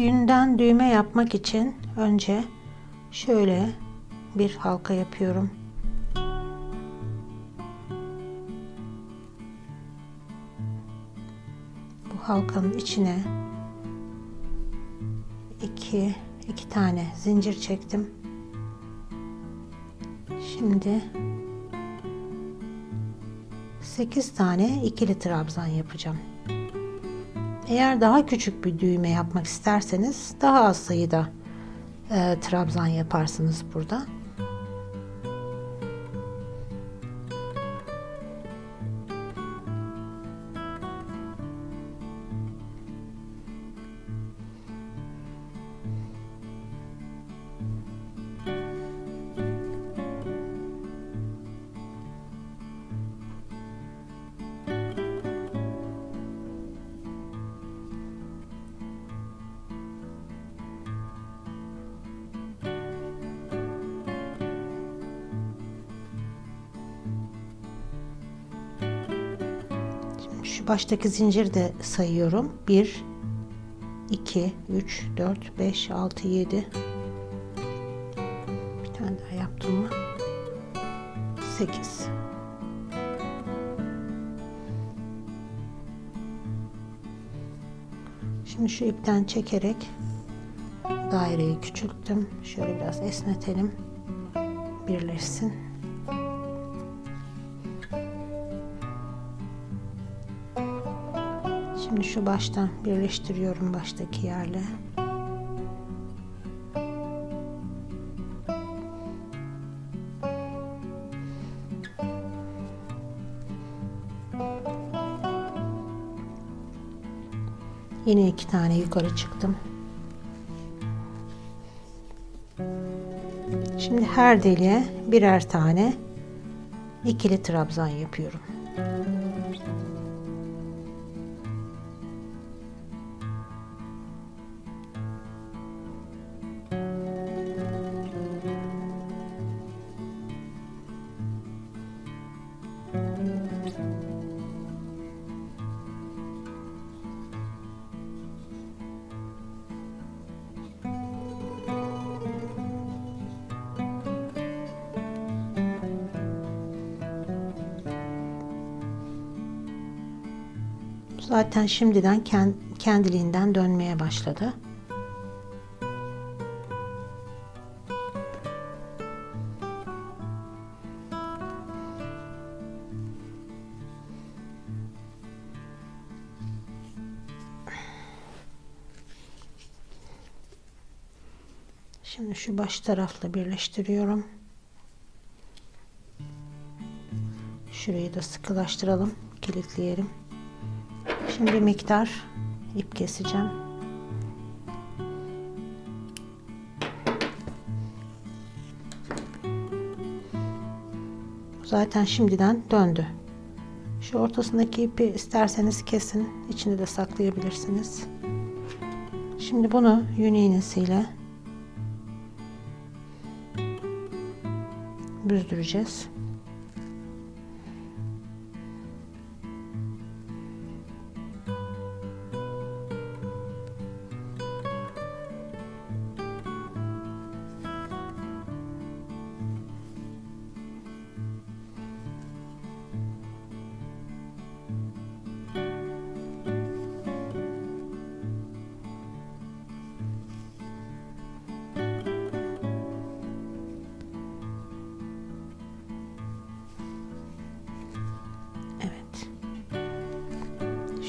yünden düğme yapmak için önce şöyle bir halka yapıyorum. Bu halkanın içine iki iki tane zincir çektim. Şimdi 8 tane ikili trabzan yapacağım. Eğer daha küçük bir düğme yapmak isterseniz daha az sayıda e, trabzan yaparsınız burada. Şu baştaki zinciri de sayıyorum. 1 2 3 4 5 6 7 Bir tane daha yaptım mı? 8 Şimdi şu ipten çekerek daireyi küçülttüm. Şöyle biraz esnetelim. Birleşsin. Şimdi şu baştan birleştiriyorum baştaki yerle. Yine iki tane yukarı çıktım. Şimdi her deliğe birer tane ikili trabzan yapıyorum. Zaten şimdiden ken- kendiliğinden dönmeye başladı. Şimdi şu baş tarafla birleştiriyorum. Şurayı da sıkılaştıralım, kilitleyelim. Şimdi bir miktar ip keseceğim. Zaten şimdiden döndü. Şu ortasındaki ipi isterseniz kesin. içinde de saklayabilirsiniz. Şimdi bunu yün iğnesiyle büzdüreceğiz.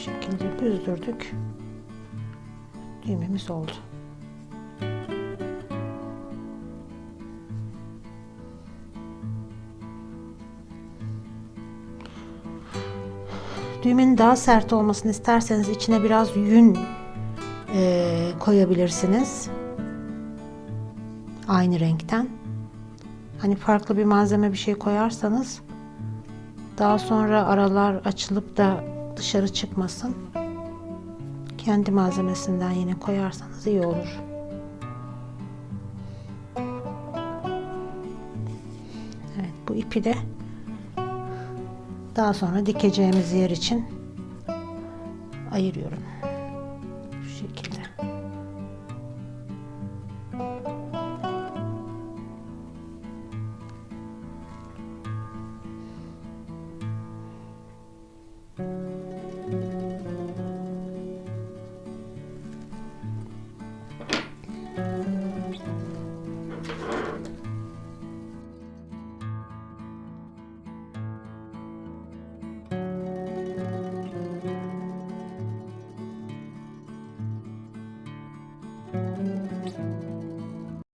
Şekilde büzdürdük. Düğmemiz oldu. Düğmenin daha sert olmasını isterseniz içine biraz yün e, koyabilirsiniz. Aynı renkten. Hani farklı bir malzeme bir şey koyarsanız daha sonra aralar açılıp da dışarı çıkmasın. Kendi malzemesinden yine koyarsanız iyi olur. Evet bu ipi de daha sonra dikeceğimiz yer için ayırıyorum.